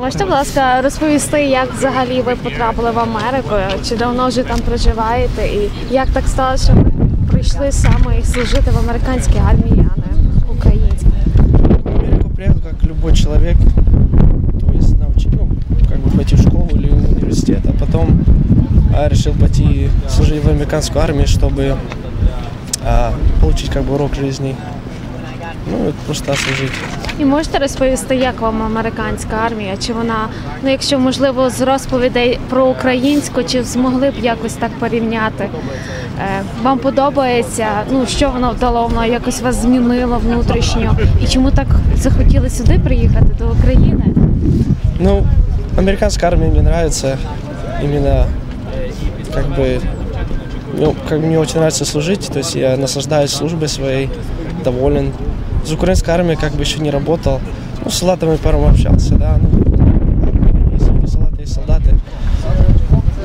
можете, будь ласка, розповісти, як взагалі ви потрапили в Америку? Чи давно вже там проживаєте? І як так сталося, що ви прийшли саме служити в американській армії, а не українській? В Америку приехал как любой человек, то есть научить, ну, как бы пойти в школу или в университет, а потом а, решил пойти служить в американскую армию, чтобы а, получить как бы урок жизни. Ну, и просто служить. І можете розповісти, як вам американська армія? Чи вона, ну якщо можливо, з розповідей про українську, чи змогли б якось так порівняти? Е, Вам подобається? Ну що воно дало, воно якось вас змінило внутрішньо? І чому так захотіли сюди приїхати до України? Ну, американская армия мне нравится именно как бы ну, как мне очень нравится служить, то есть я наслаждаюсь службой своей, доволен. С украинской армией как бы еще не работал. Ну, с солдатами пару общался, да. Ну, есть люди солдаты, есть солдаты.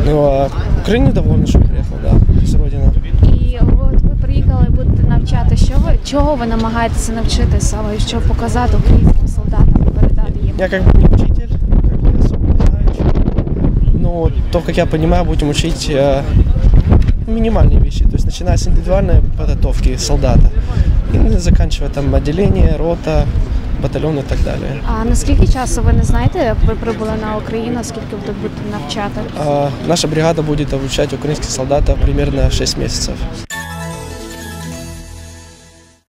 Ну, а в Украине доволен, что приехал, да, с родины. І от ви приїхали будете навчати. Що ви чого ви намагаєтеся навчити саме, щоб показати українським солдатам, передати їм? Я как бы не учитель, как бы особо не знаю чего. Но то, как я понимаю, будем учить э, минимальные вещи. То есть начиная с индивидуальной подготовки солдата и заканчивая там відділення, рота, батальйон і так далі. А наскільки часу ви не знаєте, як ви прибули на Україну, скільки ви тут будете навчати? А наша бригада буде навчати українських солдатів приблизно 6 месяцев.